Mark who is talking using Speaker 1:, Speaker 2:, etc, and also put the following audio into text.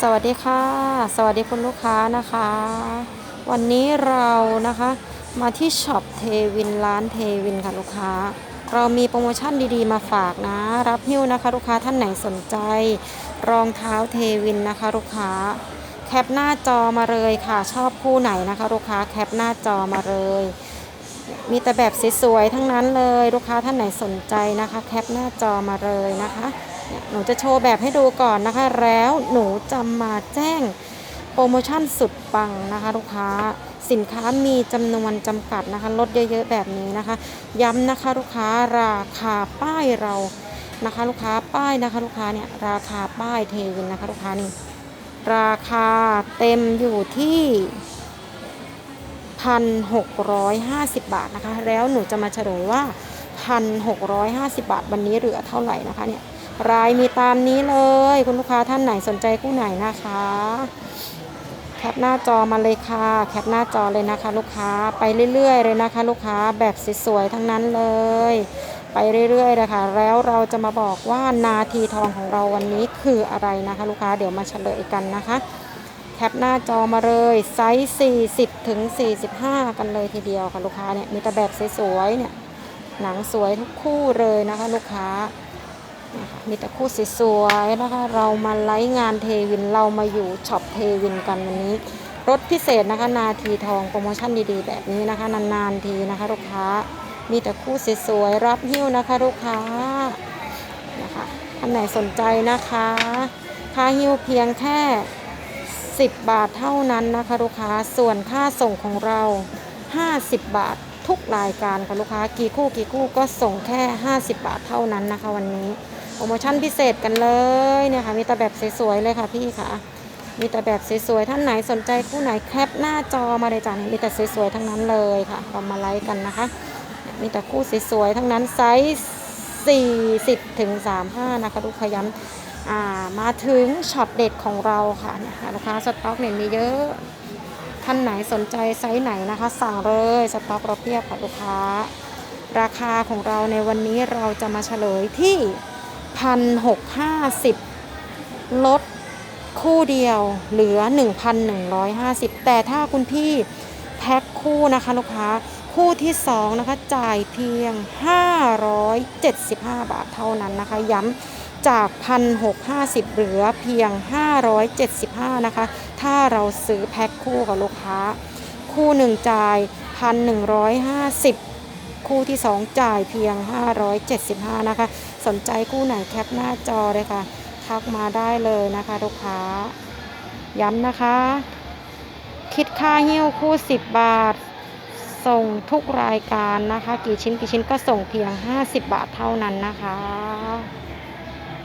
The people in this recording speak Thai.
Speaker 1: สวัสดีค่ะ สวัสดีคุณลูกค้านะคะ วันนี้เรานะคะมาที่ช็อปเทวินร้านเทวินค่ะลูกค้า เรามีโปรโมชั่นดีๆมาฝากนะ รับหิ้วนะคะ ลูกค้าท่านไหนสนใจ รองเท้าเทวินนะคะ ลูกค้า แคปหน้าจอมาเลยค่ะ ชอบคู่ไหนนะคะ ลูกค้าแคปหน้าจอมาเลย มีแต่แบบสวยๆทั้งนั้นเลย ลูกค้าท่านไหนสนใจนะคะ แคปหน้าจอมาเลยนะคะ หนูจะโชว์แบบให้ดูก่อนนะคะ แล้วหนูจะมาแจ้งโปรโมชั่นสุดปังนะคะ ลูกค้าสินค้ามีจำนวนจำกัดนะคะลดเยอะๆแบบนี้นะคะ ย้ำนะคะลูกค้าราคาป้ายเรานะคะ ลูกค้าป้ายนะคะ ลูกค้าเนี่ยราคาป้ายเทวินนะคะ ลูกค้านี่ราคาเต็มอยู่ที่1,650บาทนะคะ แล้วหนูจะมาเฉลยว่า1,650บาทวันนี้เหลือเท่าไหร่นะคะเนี่ย รายมีตามนี้เลย คุณลูกค้าท่านไหนสนใจคู่ไหนนะคะ แคปหน้าจอมาเลยค่ะ แคปหน้าจอเลยนะคะ ลูกค้าไปเรื่อยๆเลยนะคะ ลูกค้าแบบสวยๆทั้งนั้นเลย ไปเรื่อยๆนะคะแล้วเราจะมาบอกว่านาทีทองของเราวันนี้คืออะไรนะคะ ลูกค้าเดี๋ยวมาเฉลยกันนะคะแคปหน้าจอมาเลยไซส์ 40 ถึง 45 กันเลยทีเดียวค่ะลูกค้าเนี่ยมีแต่แบบสวยๆเนี่ยหนังสวยทุกคู่เลยนะคะลูกค้า มีแต่คู่สวยๆนะคะ เรามาไลฟ์งานเทวินเรามาอยู่ช็อปเทวินกันวันนี้ลดพิเศษนะคะ นาทีทองโปรโมชั่นดีๆ แบบนี้นะคะ นานๆทีนะคะลูกค้า มีแต่คู่สวยๆรับหิ้วนะคะลูกค้านะคะท่านไหนสนใจนะคะค่าหิ้วเพียงแค่ 10 บาทเท่านั้นนะคะลูกค้าส่วนค่าส่งของเรา 50 บาททุกรายการค่ะลูกค้ากี่คู่กี่คู่ก็ส่งแค่ 50 บาทเท่านั้นนะคะวันนี้ รโมชั่นพิเศษกันเลยเนี่ยค่ะมีแต่แบบสวยๆเลยค่ะพี่ค่ะ มีแต่แบบสวยๆท่านไหนสนใจคู่ไหนแคปหน้าจอมาเลยจ้ะมีแต่สวยๆทั้งนั้นเลยค่ะเรามาไลฟ์กันนะคะ มีแต่คู่สวยๆทั้งนั้นไซส์40ถึง35นะคะลูกค้าย้ำมาถึงช็อตเด็ดของเราค่ะเนี่ยค่ะลูกค้าสต็อกเนี่ยมีเยอะท่านไหนสนใจไซส์ไหนนะคะ สั่งเลยสต็อกเราเพียบค่ะลูกค้า ราคาของเราในวันนี้เราจะมาเฉลยที่ 1,650 ลดคู่เดียวเหลือ 1,150 แต่ถ้าคุณพี่แพ็คคู่นะคะลูกค้าคู่ที่ 2 นะคะ จ่ายเพียง 575 บาทเท่านั้นนะคะ ย้ำจาก 1,650 เหลือเพียง 575 นะคะ ถ้าเราซื้อแพ็คคู่กับลูกค้า คู่หนึ่งจ่าย 1,150 คู่ที่ 2 จ่ายเพียง 575 นะคะ สนใจคู่ไหนแคปหน้าจอเลยค่ะ ทักมาได้เลยนะคะลูกค้า ย้ำนะคะ คิดค่าหิ้วคู่ 10 บาท ส่งทุกรายการนะคะ กี่ชิ้นกี่ชิ้นก็ส่งเพียง 50 บาทเท่านั้นนะคะ